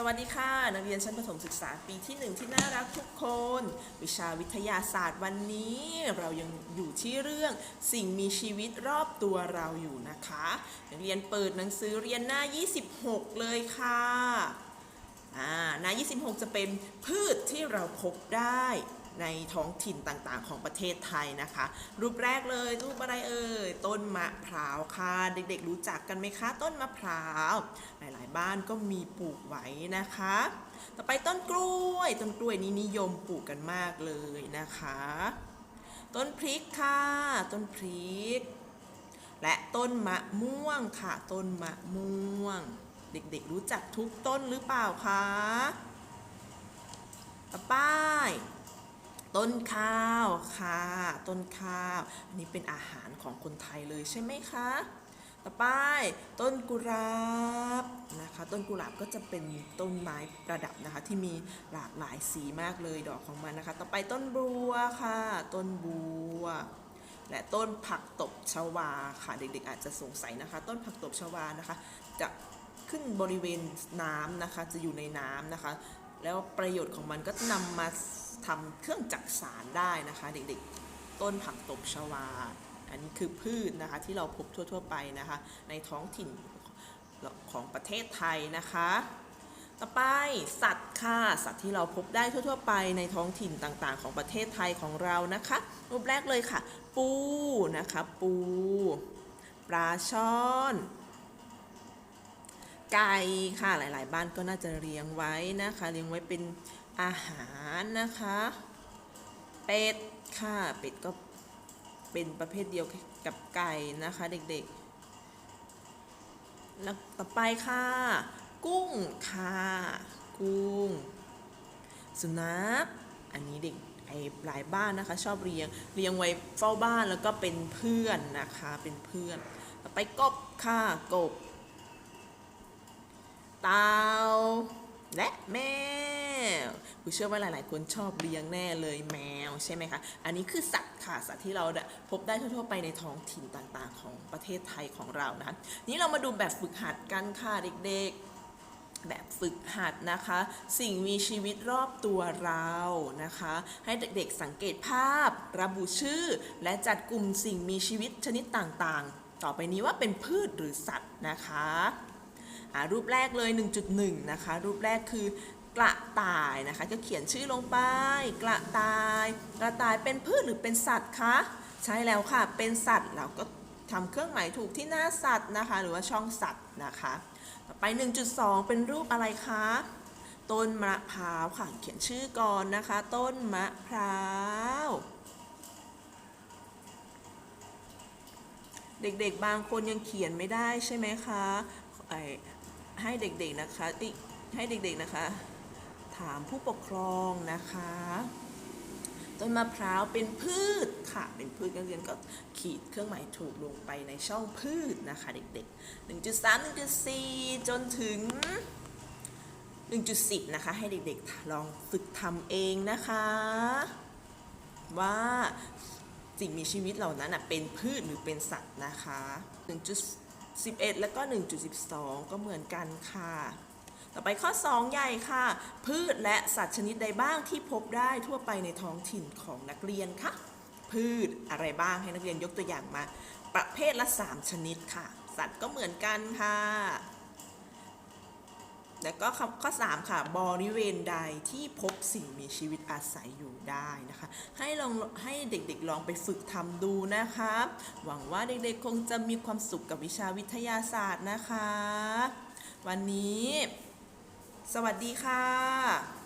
สวัสดีค่ะ นักเรียนชั้นประถมศึกษาปีที่หนึ่งที่น่ารักทุกคน วิชาวิทยาศาสตร์วันนี้ เรายังอยู่ที่เรื่องสิ่งมีชีวิตรอบตัวเราอยู่นะคะ นักเรียนเปิดหนังสือเรียนหน้า 26 เลยค่ะหน้า 26 จะเป็นพืชที่เราพบได้ ในท้องถิ่นต่างๆ ของประเทศไทยนะคะ รูปแรกเลยรูปอะไรเอ่ยต้นมะพร้าวค่ะ เด็กๆ รู้จักกันไหมคะ ต้นมะพร้าว หลายๆ บ้านก็มีปลูกไว้นะคะ ต่อไปต้นกล้วย ต้นกล้วยนี้นิยมปลูกกันมากเลยนะคะ ต้นพริกค่ะ ต้นพริก และต้นมะม่วงค่ะ ต้นมะม่วง เด็กๆ รู้จักทุกต้นหรือเปล่าคะต่อไป ต้นข้าวค่ะ ต้นข้าว อันนี้เป็นอาหารของคนไทยเลยใช่ไหมคะ ต่อไปต้นกุหลาบนะคะ ต้นกุหลาบก็จะเป็นต้นไม้ประดับนะคะ ที่มีหลากหลายสีมากเลยดอกของมันนะคะ ต่อไปต้นบัวค่ะ ต้นบัว และต้นผักตบชวาค่ะ เด็กๆ อาจจะสงสัยนะคะ ต้นผักตบชวานะคะ จะขึ้นบริเวณน้ำนะคะ จะอยู่ในน้ำนะคะ แล้วประโยชน์ของมันก็นำมาทำเครื่องจักสารได้นะคะ เด็กๆ ต้นผักตบชวา อันนี้คือพืชนะคะที่เราพบทั่ว ๆ ไปนะคะ ในท้องถิ่นของประเทศไทยนะคะ ต่อไปสัตว์ค่ะสัตว์ที่เราพบได้ทั่ว ๆ ไปในท้องถิ่นต่างๆ ของประเทศไทยของเรานะคะรูปแรกเลยค่ะ ปูนะคะ ปู ปลาช่อน ไก่ค่ะหลาย ๆ บ้านก็น่าจะเลี้ยงไว้นะคะ เลี้ยงไว้เป็นอาหารนะคะ เป็ดค่ะเป็ดก็เป็นประเภทเดียวกับไก่นะคะเด็กๆ แล้วต่อไปค่ะ กุ้งค่ะ กุ้ง สุนัขอันนี้เด็กไอ้หลายบ้านนะคะ ชอบเลี้ยงเลี้ยงไว้เฝ้าบ้านแล้วก็เป็นเพื่อนนะคะเป็นเพื่อน ต่อไปกบค่ะกบ เต่าและแมวคุณเชื่อว่าหลาย ๆ คนชอบเลี้ยงแน่เลยแมวใช่ไหมคะ อันนี้คือสัตว์ค่ะสัตว์ที่เราได้พบได้ทั่ว ๆ ไปในท้องถิ่นต่าง ๆ ของประเทศไทยของเรานะคะนี้เรามาดูแบบฝึกหัดกันค่ะเด็ก ๆแบบฝึกหัดนะคะ สิ่งมีชีวิตรอบตัวเรานะคะ ให้เด็กๆสังเกตภาพ ระบุชื่อ และจัดกลุ่มสิ่งมีชีวิตชนิดต่างๆ ต่อไปนี้ว่าเป็นพืชหรือสัตว์นะคะ รูปแรกเลย 1.1 นะคะ รูปแรกคือกระต่ายนะคะก็เขียนชื่อลงไป กระต่าย กระต่ายเป็นพืชหรือเป็นสัตว์คะ ใช่แล้วค่ะ เป็นสัตว์เราก็ทำเครื่องหมายถูกที่หน้าสัตว์นะคะ หรือว่าช่องสัตว์นะคะ ต่อไป 1.2 เป็นรูปอะไรคะ ต้นมะพร้าวค่ะ เขียนชื่อก่อนนะคะ ต้นมะพร้าวเด็กๆ บางคนยังเขียนไม่ได้ใช่ไหมคะไอ ให้เด็กๆนะคะติให้เด็กๆนะคะ ถามผู้ปกครองนะคะต้นมะพร้าวเป็นพืชค่ะ เป็นพืชนักเรียนก็ขีดเครื่องหมายถูกลงไปในช่องพืชนะคะเด็กๆ 1.3 1.4 จนถึง 1.10 นะคะ ให้เด็กๆ ลองฝึกทำเองนะคะ ว่าสิ่งมีชีวิตเหล่านั้นเป็นพืชหรือเป็นสัตว์นะคะ 11 แล้วก็ 1.12 ก็เหมือนกันค่ะ ต่อไปข้อ 2 ใหญ่ค่ะ พืชและสัตว์ชนิดใดบ้างที่พบได้ทั่วไปในท้องถิ่นของนักเรียนคะพืชอะไรบ้างให้นักเรียนยกตัวอย่างมา ประเภทละ 3 ชนิดค่ะ สัตว์ก็เหมือนกันค่ะ แล้วก็ข้อ3ค่ะบริเวณใดที่พบสิ่งมีชีวิตอาศัยอยู่ได้นะคะ ให้ลองให้เด็กๆลองไปฝึกทำดูนะคะหวังว่าเด็กๆคงจะมีความสุขกับวิชาวิทยาศาสตร์นะคะ วันนี้ สวัสดีค่ะ